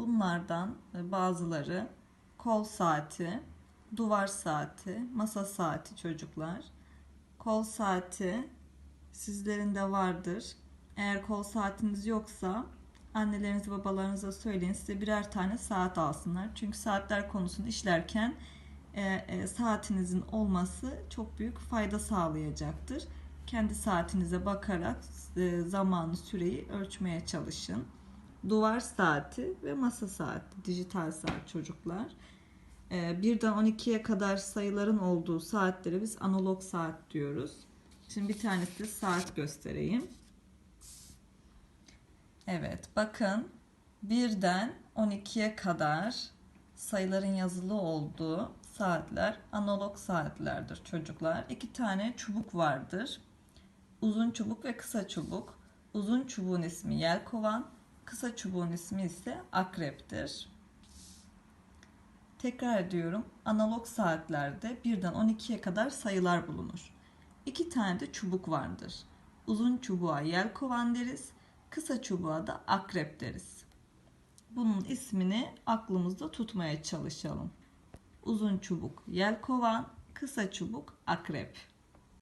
Bunlardan e, bazıları kol saati, duvar saati, masa saati çocuklar. Kol saati sizlerin de vardır. Eğer kol saatiniz yoksa annelerinize babalarınıza söyleyin size birer tane saat alsınlar. Çünkü saatler konusunu işlerken e, e, saatinizin olması çok büyük fayda sağlayacaktır. Kendi saatinize bakarak e, zamanı, süreyi ölçmeye çalışın. Duvar saati ve masa saati, dijital saat çocuklar. E, birden 12'ye kadar sayıların olduğu saatlere biz analog saat diyoruz. Şimdi bir tanesi saat göstereyim. Evet bakın birden 12'ye kadar sayıların yazılı olduğu saatler analog saatlerdir çocuklar. İki tane çubuk vardır. Uzun çubuk ve kısa çubuk. Uzun çubuğun ismi yelkovan, kısa çubuğun ismi ise akreptir. Tekrar ediyorum. Analog saatlerde birden 12'ye kadar sayılar bulunur. İki tane de çubuk vardır. Uzun çubuğa yelkovan deriz, kısa çubuğa da akrep deriz. Bunun ismini aklımızda tutmaya çalışalım. Uzun çubuk yelkovan, kısa çubuk akrep.